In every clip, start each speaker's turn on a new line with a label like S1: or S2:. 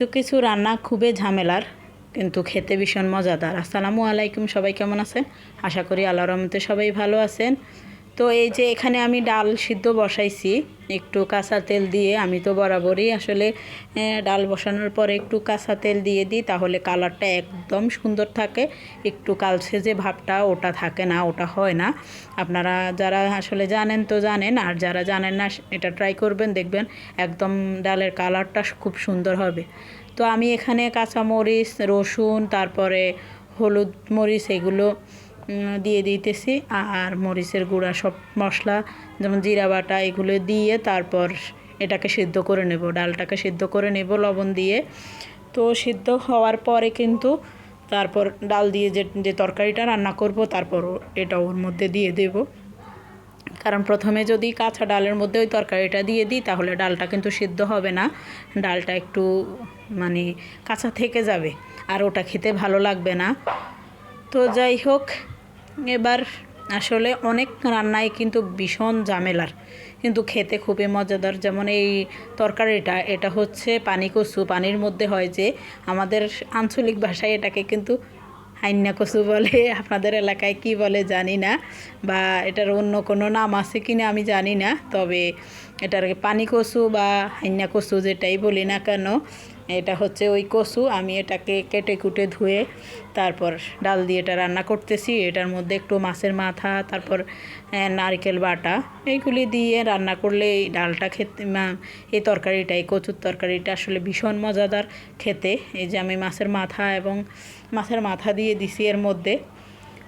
S1: কিছু কিছু রান্না খুবই ঝামেলার, কিন্তু খেতে ভীষণ মজাদার। আসসালামু আলাইকুম, সবাই কেমন আছেন? আশা করি আল্লাহ রহমতে সবাই ভালো আছেন। তো এই যে এখানে আমি ডাল সিদ্ধ বসাইছি, একটু কাঁচা তেল দিয়ে, আমি তো বরাবরই আসলে ডাল বসানোর পরে একটু কাঁচা তেল দিয়ে দিই, তাহলে কালারটা একদম সুন্দর থাকে। একটু কালসে যে ভাবটা, ওটা থাকে না, ওটা হয় না। আপনারা যারা আসলে জানেন তো জানেন, আর যারা জানেন না, এটা ট্রাই করবেন, দেখবেন একদম ডালের কালারটা খুব সুন্দর হবে। তো আমি এখানে কাঁচামরিচ, রসুন, তারপরে হলুদ মরিচ, এগুলো দিয়ে দিতেছি। আর মরিচের গুঁড়া সব মশলা, যেমন জিরা বাটা, এগুলো দিয়ে তারপর এটাকে সিদ্ধ করে নেব। ডালটাকে সিদ্ধ করে নেব লবণ দিয়ে। তো সিদ্ধ হওয়ার পরে কিন্তু তারপর ডাল দিয়ে যে যে তরকারিটা রান্না করব, তারপর এটা ওর মধ্যে দিয়ে দেব। কারণ প্রথমে যদি কাঁচা ডালের মধ্যে ওই তরকারিটা দিয়ে দিই, তাহলে ডালটা কিন্তু সিদ্ধ হবে না। ডালটা একটু মানে কাঁচা থেকে যাবে, আর ওটা খেতে ভালো লাগবে না। তো যাই হোক এবার আসলে অনেক রান্নাই কিন্তু ভীষণ ঝামেলার। কিন্তু খেতে খুবই মজাদার। যেমন এই তরকারিটা, এটা হচ্ছে পানি কচু। পানির মধ্যে হয় যে আমাদের আঞ্চলিক ভাষায় এটাকে কিন্তু হাইন্যা কচু বলে। আপনাদের এলাকায় কি বলে জানি না বা এটার অন্য কোনো নাম আছে কি না আমি জানি না। তবে এটার পানি কচু বা হাইন্যা কচু যেটাই বলি না কেন এটা হচ্ছে ওই কচু, আমি এটাকে কেটে কুটে ধুয়ে তারপর ডাল দিয়ে এটা রান্না করতেছি। এটার মধ্যে একটু মাছের মাথা, তারপর নারকেল বাটা, এইগুলি দিয়ে রান্না করলে এই ডালটা খেতে এই তরকারিটা, এই কচুর তরকারিটা আসলে ভীষণ মজাদার খেতে। এই যে আমি মাছের মাথা এবং মাছের মাথা দিয়ে দিছি এর মধ্যে।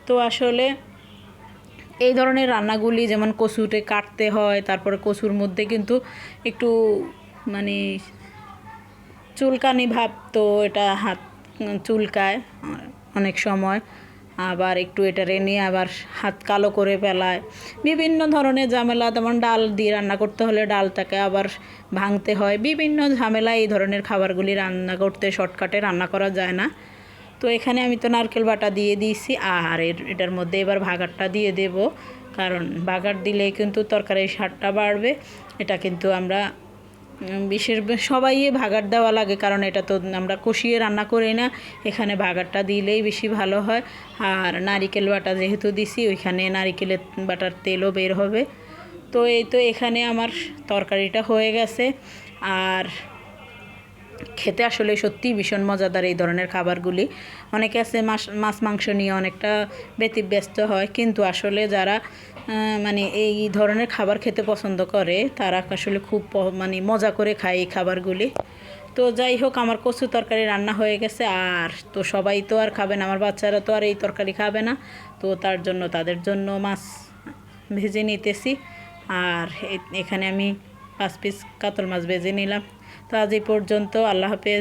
S1: তো আসলে এই ধরনের রান্নাগুলি যেমন কচুটে কাটতে হয়, তারপরে কচুর মধ্যে কিন্তু একটু মানে চুলকানি ভাব তো এটা হাত, চুলকায় অনেক সময়। আবার একটু এটা রেনে আবার হাত কালো করে ফেলায়। বিভিন্ন ধরনের ঝামেলা, যেমন ডাল দিয়ে রান্না করতে হলে ডালটাকে আবার ভাঙতে হয়। বিভিন্ন ঝামেলা এই ধরনের খাবারগুলি রান্না করতে, শর্টকাটে রান্না করা যায় না। তো এখানে আমি তো নারকেল বাটা দিয়ে দিয়েছি। আর এর- এটার মধ্যে এবার ভাগারটা দিয়ে দেব। কারণ ভাগার দিলে কিন্তু তরকারির স্বাদটা বাড়বে। এটা কিন্তু আমরা বিশেষ সবাই ভাগার দেওয়া লাগে, কারণ এটা তো আমরা কষিয়ে রান্না করি না। এখানে ভাগারটা দিলেই বেশি ভালো হয়। আর নারিকেল বাটা যেহেতু দিছি, ওইখানে নারিকেলের বাটার তেলও বের হবে। তো এই তো এখানে আমার তরকারিটা হয়ে গেছে। আর খেতে আসলে সত্যি ভীষণ মজাদার এই ধরনের খাবারগুলি। অনেকে আছে মাছ মাছ মাংস নিয়ে অনেকটা ব্যতিব্যস্ত হয়, কিন্তু আসলে যারা মানে এই ধরনের খাবার খেতে পছন্দ করে, তারা আসলে খুব মানে মজা করে খায় এই খাবারগুলি। তো যাই হোক, আমার কচু তরকারি রান্না হয়ে গেছে, আর তো সবাই তো আর খাবে না, আমার বাচ্চারা তো আর এই তরকারি খাবে না। তো তার জন্য, তাদের জন্য মাছ ভেজে নিতেছি, আর এখানে আমি পাঁচ পিস কাতল মাছ বেজে নিলাম। তো আজ এই পর্যন্ত আল্লাহ হাফেজ।